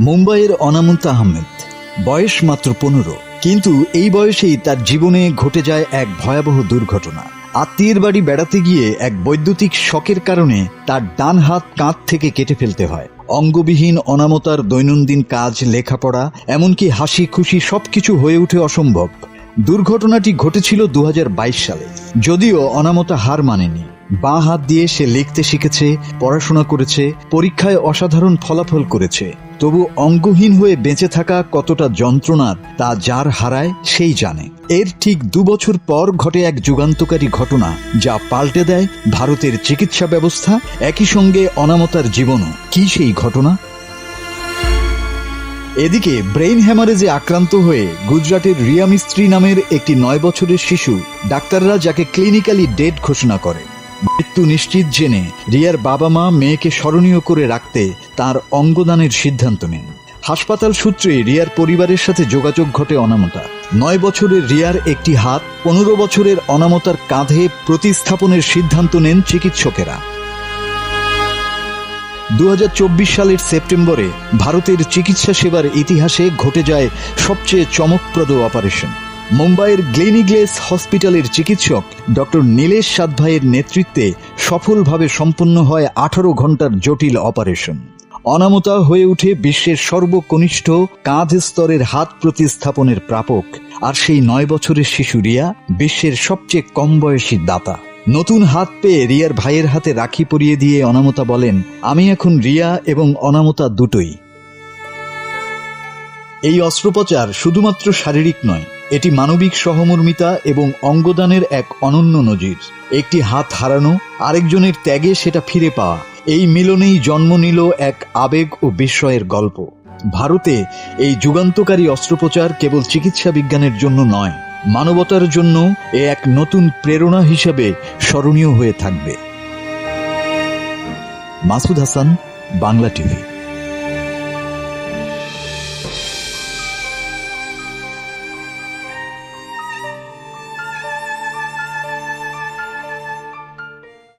মুম্বাইয়ের অনামন্ত আহমেদ। বয়স মাত্র পনেরো। কিন্তু এই বয়সেই তার জীবনে ঘটে যায় এক ভয়াবহ দুর্ঘটনা। আত্মীয়ের বাড়ি বেড়াতে গিয়ে এক বৈদ্যুতিক শকের কারণে তার ডান হাত কাঁধ থেকে কেটে ফেলতে হয়। অঙ্গবিহীন অনামতার দৈনন্দিন কাজ, লেখাপড়া, এমনকি হাসি খুশি সবকিছু হয়ে ওঠে অসম্ভব। দুর্ঘটনাটি ঘটেছিল দু হাজার বাইশ সালে। যদিও অনামতা হার মানেনি। বাঁ হাত দিয়ে সে লিখতে শিখেছে, পড়াশোনা করেছে, পরীক্ষায় অসাধারণ ফলাফল করেছে। তবু অঙ্গহীন হয়ে বেঁচে থাকা কতটা যন্ত্রণার তা যার হারায় সেই জানে। এর ঠিক দু বছর পর ঘটে এক যুগান্তকারী ঘটনা, যা পাল্টে দেয় ভারতের চিকিৎসা ব্যবস্থা, একই সঙ্গে অনামতার জীবনও। কি সেই ঘটনা? এদিকে ব্রেইন হ্যামারেজে আক্রান্ত হয়ে গুজরাটের রিয়া মিস্ত্রি নামের একটি নয় বছরের শিশু, ডাক্তাররা যাকে ক্লিনিক্যালি ডেড ঘোষণা করে। মৃত্যু নিশ্চিত জেনে রিয়ার বাবা মা মেয়েকে স্মরণীয় করে রাখতে তার অঙ্গদানের সিদ্ধান্ত নেন। হাসপাতাল সূত্রে রিয়ার পরিবারের সাথে যোগাযোগ ঘটে অনামতা। নয় বছরের রিয়ার একটি হাত, পনেরো বছরের অনামতার কাঁধে প্রতিস্থাপনের সিদ্ধান্ত নেন চিকিৎসকেরা। দু হাজার চব্বিশ সালের সেপ্টেম্বরে ভারতের চিকিৎসা সেবার ইতিহাসে ঘটে যায় সবচেয়ে চমকপ্রদ অপারেশন। মুম্বাইয়ের গ্লেনিগ্লেস হসপিটালের চিকিৎসক ডক্টর নীলেশ সাতভাইয়ের নেতৃত্বে সফলভাবে সম্পন্ন হয় আঠারো ঘণ্টার জটিল অপারেশন। অনামতা হয়ে উঠে বিশ্বের সর্বকনিষ্ঠ কাঁধ স্তরের হাত প্রতিস্থাপনের প্রাপক আর সেই নয় বছরের শিশু রিয়া, বিশ্বের সবচেয়ে কম বয়সী দাতা। নতুন হাত পেয়ে রিয়ার ভাইয়ের হাতে রাখি পরিয়ে দিয়ে অনামতা বলেন, আমি এখন রিয়া এবং অনামতা দুটোই। এই অস্ত্রোপচার শুধুমাত্র শারীরিক নয় এটি মানবিক সহমর্মিতা এবং অঙ্গদানের এক অনন্য নজির। একটি হাত হারানো, আরেকজনের ত্যাগে সেটা ফিরে পাওয়া। এই মিলনেই জন্ম নিল এক আবেগ ও বিস্ময়ের গল্প। ভারতে এই যুগান্তকারী অস্ত্রোপচার কেবল চিকিৎসা বিজ্ঞানের জন্য নয়, মানবতার জন্য এ এক নতুন প্রেরণা হিসেবে স্মরণীয় হয়ে থাকবে। মাসুদ হাসান, বাংলা টিভি।